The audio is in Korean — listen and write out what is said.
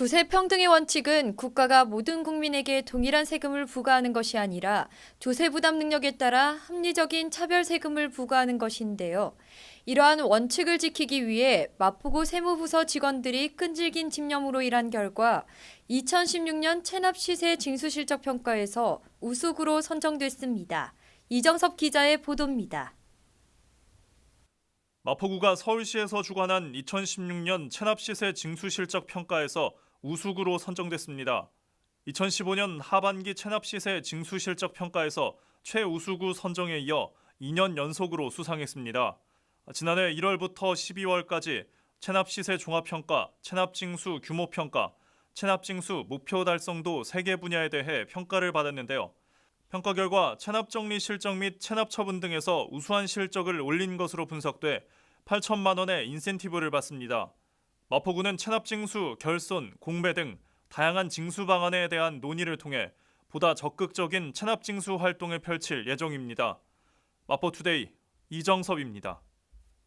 조세 평등의 원칙은 국가가 모든 국민에게 동일한 세금을 부과하는 것이 아니라 조세 부담 능력에 따라 합리적인 차별 세금을 부과하는 것인데요. 이러한 원칙을 지키기 위해 마포구 세무부서 직원들이 끈질긴 집념으로 일한 결과 2016년 체납 시세 징수 실적 평가에서 우수구로 선정됐습니다. 이정섭 기자의 보도입니다. 마포구가 서울시에서 주관한 2016년 체납시세 징수실적 평가에서 우수구로 선정됐습니다. 2015년 하반기 체납 시세 징수 실적 평가에서 최우수구 선정에 이어 2년 연속으로 수상했습니다. 지난해 1월부터 12월까지 체납 시세 종합 평가, 체납 징수 규모 평가, 체납 징수 목표 달성도 3개 분야에 대해 평가를 받았는데요. 평가 결과 체납 정리 실적 및 체납 처분 등에서 우수한 실적을 올린 것으로 분석돼 8천만 원의 인센티브를 받습니다. 마포구는 체납 징수, 결손, 공배 등 다양한 징수 방안에 대한 논의를 통해 보다 적극적인 체납 징수 활동을 펼칠 예정입니다. 마포투데이 이정섭입니다.